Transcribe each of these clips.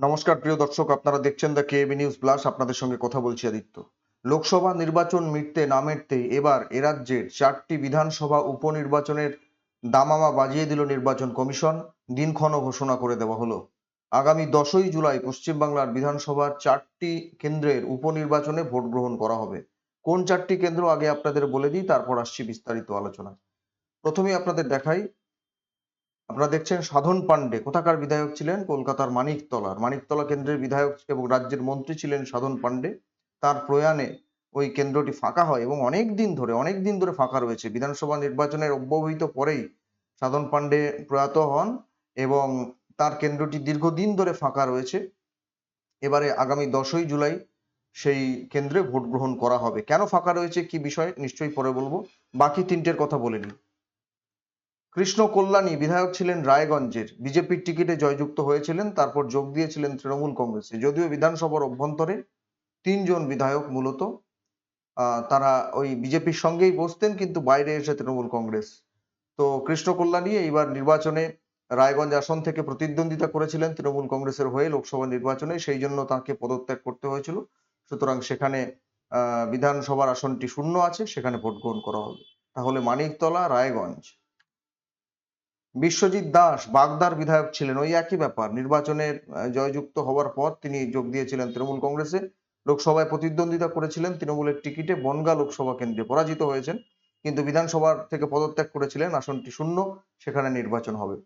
নমস্কার, প্রিয় দর্শক, আপনারা দেখছেন দ্য কেবি নিউজ প্লাস আপনাদের সঙ্গে কথা বলছি আদিত্য। লোকসভা নির্বাচন মিটতে না মিটতেই এবার এরাজ্যের চারটি বিধানসভা উপনির্বাচনের দামামা বাজিয়ে দিল নির্বাচন কমিশন। দিনক্ষণও ঘোষণা করে দেওয়া হলো। আগামী দশই জুলাই পশ্চিমবাংলার বিধানসভার চারটি কেন্দ্রের উপনির্বাচনে ভোট গ্রহণ করা হবে। কোন চারটি কেন্দ্র আগে আপনাদের বলে দিই, তারপর আসছি বিস্তারিত আলোচনায়। প্রথমে আপনাদের দেখাই আপনারা দেখছেন সাধন পান্ডে কোথাকার বিধায়ক ছিলেন? কলকাতার মানিকতলার। মানিকতলা কেন্দ্রের বিধায়ক এবং রাজ্যের মন্ত্রী ছিলেন সাধন পান্ডে তার প্রয়াণে ওই কেন্দ্রটি ফাঁকা হয় এবং অনেক দিন ধরে, অনেক দিন ধরে ফাঁকা রয়েছে। বিধানসভা নির্বাচনের অব্যবহিত পরেই সাধন পান্ডে প্রয়াত হন এবং তার কেন্দ্রটি দীর্ঘদিন ধরে ফাঁকা রয়েছে। এবারে আগামী দশই জুলাই সেই কেন্দ্রে ভোট গ্রহণ করা হবে। কেন ফাঁকা রয়েছে? কি বিষয়? নিশ্চয়ই পরে বলব। বাকি তিনটের কথা বলে নিই। কৃষ্ণ কল্যাণী বিধায়ক ছিলেন রায়গঞ্জের। বিজেপির টিকিটে জয়যুক্ত হয়েছিলেন, তারপর যোগ দিয়েছিলেন তৃণমূল কংগ্রেসে। যদিও বিধানসভার অভ্যন্তরে তিনজন বিধায়ক মূলত তারা ওই বিজেপির সঙ্গেই বসতেন, কিন্তু বাইরে এসে তৃণমূল কংগ্রেস। তো কৃষ্ণ কল্যাণী এইবার নির্বাচনে রায়গঞ্জ আসন থেকে প্রতিদ্বন্দ্বিতা করেছিলেন তৃণমূল কংগ্রেসের হয়ে লোকসভা নির্বাচনে, সেই জন্য তাকে পদত্যাগ করতে হয়েছিল। সুতরাং সেখানে বিধানসভার আসনটি শূন্য আছে, সেখানে ভোট গ্রহণ করা হবে। তাহলে মানিকতলা, রায়গঞ্জ। বিশ্বজিৎ দাস বাগদার বিধায়ক ছিলেন। ওই একই ব্যাপার। নির্বাচনে জয়যুক্ত হওয়ার পর তিনি যোগ দিয়েছিলেন তৃণমূল কংগ্রেসে। লোকসভায় প্রতিদ্বন্দ্বিতা করেছিলেন তৃণমূলের টিকিটে। বনগা লোকসভা কেন্দ্রে পরাজিত হয়েছেন। কিন্তু বিধানসভার থেকে পদত্যাগ করেছিলেন। আসনটি শূন্য। সেখানে নির্বাচন হবে।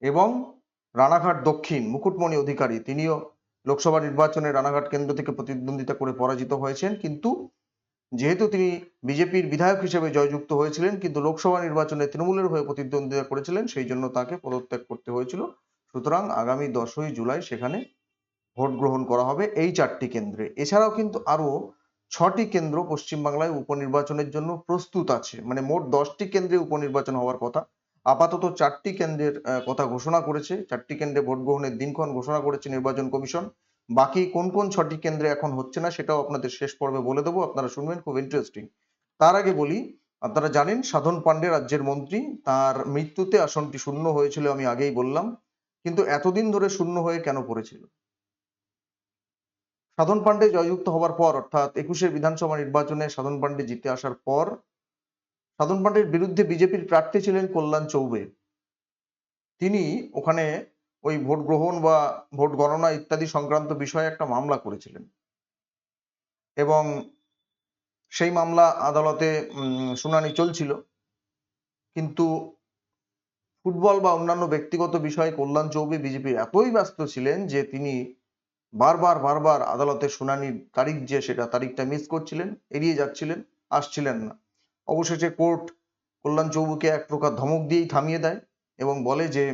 এবং রানাঘাট দক্ষিণ, মুকুটমণি অধিকারী, তিনিও লোকসভা নির্বাচনে রানাঘাট কেন্দ্র থেকে প্রতিদ্বন্দ্বিতা করে পরাজিত হয়েছেন। কিন্তু যেহেতু তিনি বিজেপির বিধায়ক হিসেবে জয়যুক্ত হয়েছিলেন, কিন্তু লোকসভা নির্বাচনে তৃণমূলের হয়ে প্রতিদ্বন্দ্বিতা করেছিলেন, সেই জন্য তাকে পদত্যাগ করতে হয়েছিল। সুতরাং আগামী দশই জুলাই সেখানে ভোট গ্রহণ করা হবে এই চারটি কেন্দ্রে। এছাড়াও কিন্তু আরও ছটি কেন্দ্র পশ্চিমবাংলায় উপনির্বাচনের জন্য প্রস্তুত আছে। মানে মোট দশটি কেন্দ্রে উপনির্বাচন হওয়ার কথা। আপাতত চারটি কেন্দ্রের কথা ঘোষণা করেছে। চারটি কেন্দ্রে ভোট গ্রহণের দিনক্ষণ ঘোষণা করেছে নির্বাচন কমিশন। বাকি কোন কোন ছটি কেন্দ্রে এখন হচ্ছে না সেটাও আপনাদের শেষ পর্বে বলে দেবো, আপনারা শুনবেন, খুব ইন্টারেস্টিং তার আগে বলি, আপনারা জানেন সাধন পান্ডে রাজ্যের মন্ত্রী, তার মৃত্যুতে আসনটি শূন্য হয়েছিল আমি আগেই বললাম, কিন্তু এতদিন ধরে শূন্য হয়ে কেন পড়েছিল? সাধন পান্ডে জয়যুক্ত হওয়ার পর, অর্থাৎ একুশের বিধানসভা নির্বাচনে সাধন পান্ডে জিতে আসার পর, সাধন পান্ডের বিরুদ্ধে বিজেপির প্রার্থী ছিলেন কল্যাণ চৌবে। তিনি ওখানে ওই ভোট গ্রহণ বা ভোট গণনা ইত্যাদি সংক্রান্ত বিষয়ে একটা মামলা করেছিলেন। এবং সেই মামলা আদালতে শুনানি চলছিল। কিন্তু ফুটবল বা অন্যান্য ব্যক্তিগত বিষয়ে কল্যাণ চৌবে বিজেপির এতই ব্যস্ত ছিলেন যে তিনি বারবার বারবার আদালতের শুনানির তারিখ যে সেটা তারিখটা মিস করছিলেন, এড়িয়ে যাচ্ছিলেন, আসছিলেন না। অবশেষে কোর্ট কল্যাণ চৌবুকে এক প্রকার ধমক দিয়েই থামিয়ে দেয় এবং বলে যে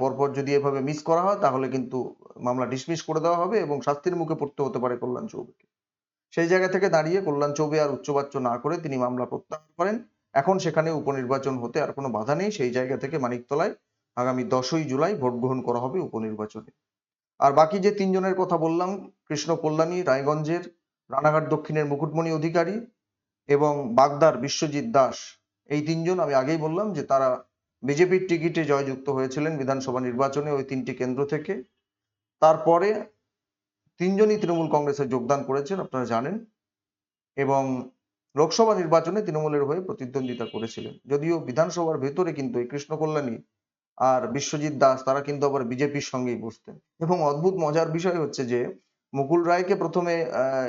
পরপর যদি এভাবে মিস করা হয়, তাহলে কিন্তু মামলা ডিসমিস করে দেওয়া হবে এবং শাস্তির মুখে পড়তে হতে পারে কল্যাণ চৌবেকে। সেই জায়গা থেকে দাঁড়িয়ে কল্যাণ চৌবে আর উচ্চবাচ্য না করে তিনি মামলা প্রত্যাহার করেন। এখন সেখানে উপনির্বাচন হতে আর কোনো বাধা নেই। সেই জায়গা থেকে মানিকতলায় আগামী দশই জুলাই ভোট গ্রহণ করা হবে উপনির্বাচনে। আর বাকি যে তিনজনের কথা বললাম, কৃষ্ণ কল্যাণী, রায়গঞ্জের, রানাঘাট দক্ষিণের মুকুটমণি অধিকারী এবং বাগদার বিশ্বজিৎ দাস, এই তিনজন আমি আগেই বললাম যে তারা বিজেপির টিকিটে জয়যুক্ত হয়েছিলেন বিধানসভা নির্বাচনে ওই তিনটি কেন্দ্র থেকে। তারপরে তিনজনই তৃণমূল কংগ্রেসে যোগদান করেছেন, আপনারা জানেন। এবং লোকসভা নির্বাচনে তৃণমূলের হয়ে প্রতিদ্বন্দ্বিতা করেছিলেন। যদিও বিধানসভার ভেতরে কিন্তু এই কৃষ্ণ কল্যাণী আর বিশ্বজিৎ দাস, তারা কিন্তু আবার বিজেপির সঙ্গেই বসতেন। এবং অদ্ভুত মজার বিষয় হচ্ছে যে, মুকুল রায়কে প্রথমে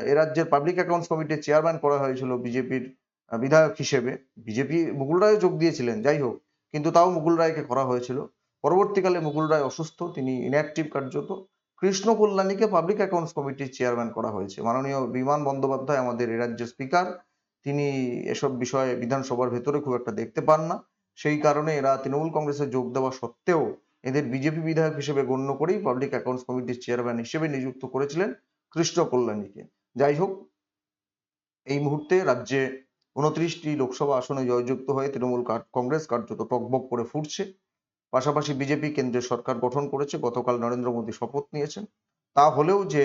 এ রাজ্যের পাবলিক অ্যাকাউন্টস কমিটির চেয়ারম্যান করা হয়েছিল বিজেপির বিধায়ক হিসেবে। বিজেপি, মুকুল রায় যোগ দিয়েছিলেন, যাই হোক। কিন্তু তাও মুকুল রায়কে করা হয়েছিল। পরবর্তীকালে মুকুল রায় অসুস্থ, তিনি ইনঅ্যাক্টিভ কার্যত। কৃষ্ণ কল্যাণীকে পাবলিক অ্যাকাউন্টস কমিটির চেয়ারম্যান করা হয়েছে। মাননীয় বিমান বন্দ্যোপাধ্যায় আমাদের রাজ্যের স্পিকার তিনি এসব বিষয়ে বিধানসভার ভেতরে খুব একটা দেখতে পান না। সেই কারণে এরা তৃণমূল কংগ্রেসে যোগ দেওয়া সত্ত্বেও এদের বিজেপি বিধায়ক হিসেবে গণ্য করেই পাবলিক অ্যাকাউন্টস কমিটির চেয়ারম্যান হিসেবে নিযুক্ত করেছিলেন কৃষ্ণ কল্যাণীকে। যাই হোক, এই মুহূর্তে রাজ্যে উনত্রিশটি লোকসভা আসনে জয়যুক্ত হয়ে তৃণমূল কংগ্রেস কার্যত টকবক করে ফুটছে। পাশাপাশি বিজেপি কেন্দ্রের সরকার গঠন করেছে, গতকাল নরেন্দ্র মোদী শপথ নিয়েছেন। তা হলেও যে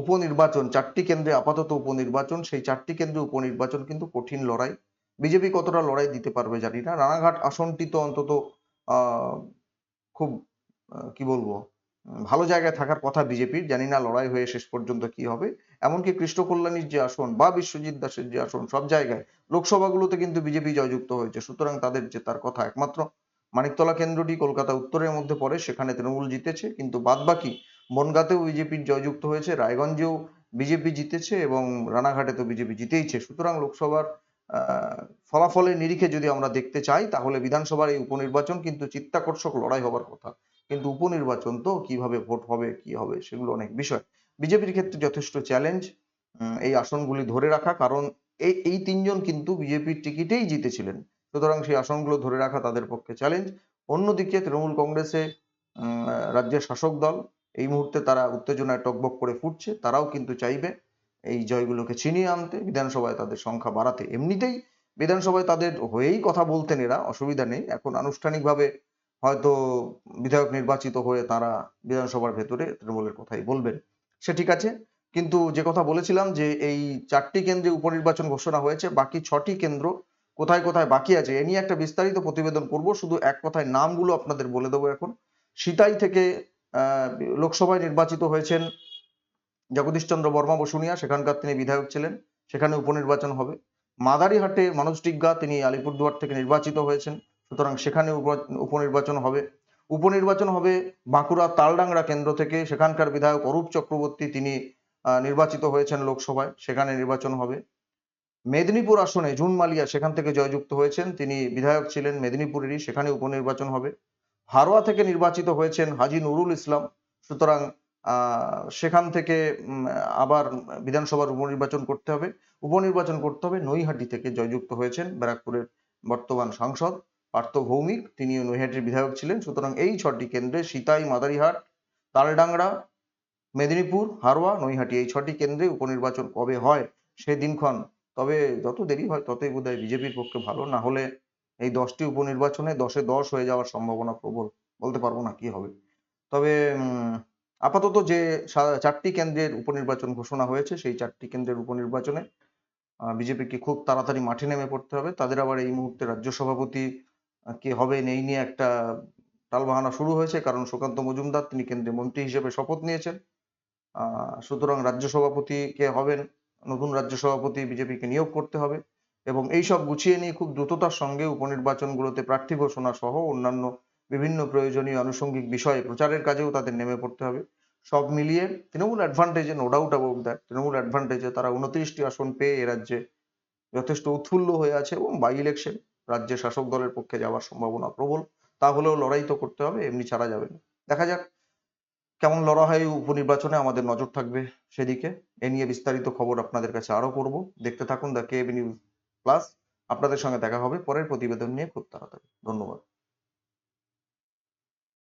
উপনির্বাচন, চারটি কেন্দ্রে আপাতত উপনির্বাচন, সেই চারটি কেন্দ্রে উপনির্বাচন কিন্তু কঠিন লড়াই। বিজেপি কতটা লড়াই দিতে পারবে জানি না। রানাঘাট আসনটি তো অন্তত খুব কি বলব ভালো জায়গায় থাকার কথা বিজেপির। জানি না লড়াই হয়ে শেষ পর্যন্ত কি হবে। এমনকি কৃষ্ণ কল্যাণীর যে আসন বা বিশ্বজিৎ দাসের যে আসন সব জায়গায় লোকসভাগুলোতে কিন্তু বিজেপি জয়যুক্ত হয়েছে। সুতরাং তাদের জেতার কথা একমাত্র মানিকতলা কেন্দ্রটি কলকাতা উত্তরের মধ্যে পড়ে, সেখানে তৃণমূল জিতেছে, কিন্তু বাদবাকি বনগাঁতেও বিজেপির জয়যুক্ত হয়েছে, রায়গঞ্জেও বিজেপি জিতেছে এবং রানাঘাটে তো বিজেপি জিতেইছে। সুতরাং লোকসভার ফলাফলের নিরিখে যদি আমরা দেখতে চাই, তাহলে বিধানসভার এই উপনির্বাচন কিন্তু চিত্তাকর্ষক লড়াই হবার কথা। কিন্তু উপনির্বাচন তো কীভাবে ভোট হবে, কি হবে, সেগুলো অনেক বিষয়। বিজেপির ক্ষেত্রে যথেষ্ট চ্যালেঞ্জ এই আসনগুলি ধরে রাখা। কারণ এই এই তিনজন কিন্তু বিজেপির টিকিটেই জিতেছিলেন। সুতরাং সেই আসনগুলো ধরে রাখা তাদের পক্ষে চ্যালেঞ্জ অন্যদিকে তৃণমূল কংগ্রেসে রাজ্যের শাসক দল, এই মুহূর্তে তারা উত্তেজনায় টকবক করে ফুটছে। তারাও কিন্তু চাইবে এই জয়গুলোকে ছিনিয়ে আনতে। বিধানসভায় তাদের সংখ্যা বাড়াতে এমনিতেই। বিধানসভায় তাদের হয়েই কথা বলতেন এরা, অসুবিধা নেই। এখন আনুষ্ঠানিকভাবে হয়তো বিধায়ক নির্বাচিত হয়ে তারা বিধানসভার ভেতরে তৃণমূলের কথাই বলবেন। সে ঠিক আছে। কিন্তু যে কথা বলেছিলাম যে এই চারটি কেন্দ্রে উপনির্বাচন ঘোষণা হয়েছে, বাকি ছটি কেন্দ্র কোথায় কোথায় বাকি আছে, এ নিয়ে একটা বিস্তারিত প্রতিবেদন করব। শুধু এক কথায় নামগুলো আপনাদের বলে দেবো এখন। সিতাই থেকে লোকসভায় নির্বাচিত হয়েছেন জগদীশচন্দ্র বর্মা বসুনিয়া, সেখানকার তিনি বিধায়ক ছিলেন, সেখানে উপনির্বাচন হবে। মাদারিহাটে মনোজ টিগ্গা তিনি আলিপুরদুয়ার থেকে নির্বাচিত হয়েছেন, সুতরাং সেখানে উপ- উপনির্বাচন হবে। উপনির্বাচন হবে বাঁকুড়া তালডাংরা কেন্দ্র থেকে। সেখানকার বিধায়ক অরূপ চক্রবর্তী তিনি নির্বাচিত হয়েছেন লোকসভায়। সেখানে নির্বাচন হবে। মেদিনীপুর আসনে জুন মালিয়া সেখান থেকে জয়যুক্ত হয়েছেন। তিনি বিধায়ক ছিলেন মেদিনীপুরেরই। সেখানে উপনির্বাচন হবে। হারোয়া থেকে নির্বাচিত হয়েছেন হাজি নুরুল ইসলাম। সুতরাং সেখান থেকে আবার বিধানসভার উপনির্বাচন করতে হবে। উপনির্বাচন করতে হবে। নৈহাটি থেকে জয়যুক্ত হয়েছেন ব্যারাকপুরের বর্তমান সাংসদ। পার্থ ভৌমিক তিনি নৈহাটির বিধায়ক ছিলেন। সুতরাং এই ছটি কেন্দ্রে সিতাই, মাদারিহাট, তালডাংরা, মেদিনীপুর, হারোয়া, নৈহাটি, এই ছটি কেন্দ্রে উপনির্বাচন কবে হয় সে দিনক্ষণ। তবে যত দেরি হয় ততই বোধহয় বিজেপির পক্ষে ভালো। না হলে এই দশটি উপনির্বাচনে দশে দশ হয়ে যাওয়ার সম্ভাবনা প্রবল। বলতে পারব না কি হবে। তবে আপাতত যে চারটি কেন্দ্রের উপনির্বাচন ঘোষণা হয়েছে, সেই চারটি কেন্দ্রের উপনির্বাচনে বিজেপিকে খুব তাড়াতাড়ি মাঠে নেমে পড়তে হবে। তাদের আবার এই মুহূর্তে রাজ্য সভাপতি কে হবেন এই নিয়ে একটা টালবাহানা শুরু হয়েছে। কারণ সুকান্ত মজুমদার, তিনি কেন্দ্রীয় মন্ত্রী হিসেবে শপথ নিয়েছেন। সুতরাং রাজ্য সভাপতি কে হবেন, নতুন রাজ্য সভাপতি বিজেপিকে নিয়োগ করতে হবে। এবং এই সব গুছিয়ে নিয়ে খুব দ্রুততার সঙ্গে উপনির্বাচনগুলোতে প্রার্থী ঘোষণা সহ অন্যান্য বিভিন্ন প্রয়োজনীয় আনুষঙ্গিক বিষয়ে প্রচারের কাজেও তাদের নেমে পড়তে হবে। সব মিলিয়ে Trinamool অ্যাডভান্টেজে no doubt about that Trinamool অ্যাডভান্টেজে তারা উনত্রিশটি আসন পেয়ে এ রাজ্যে যথেষ্ট উৎফুল্ল হয়ে আছে এবং বাই ইলেকশন রাজ্যের শাসক দলের পক্ষে যাওয়ার সম্ভাবনা প্রবল, তাহলেও লড়াই তো করতে হবে, এমনি ছাড়া যাবে না। দেখা যাক কেমন লড়া হয় উপনির্বাচনে, আমাদের নজর থাকবে সেদিকে। এ নিয়ে বিস্তারিত খবর আপনাদের কাছে আরও করব। দেখতে থাকুন দ্য কে নিউজ প্লাস। আপনাদের সঙ্গে দেখা হবে পরের প্রতিবেদন নিয়ে খুব তাড়াতাড়ি। ধন্যবাদ।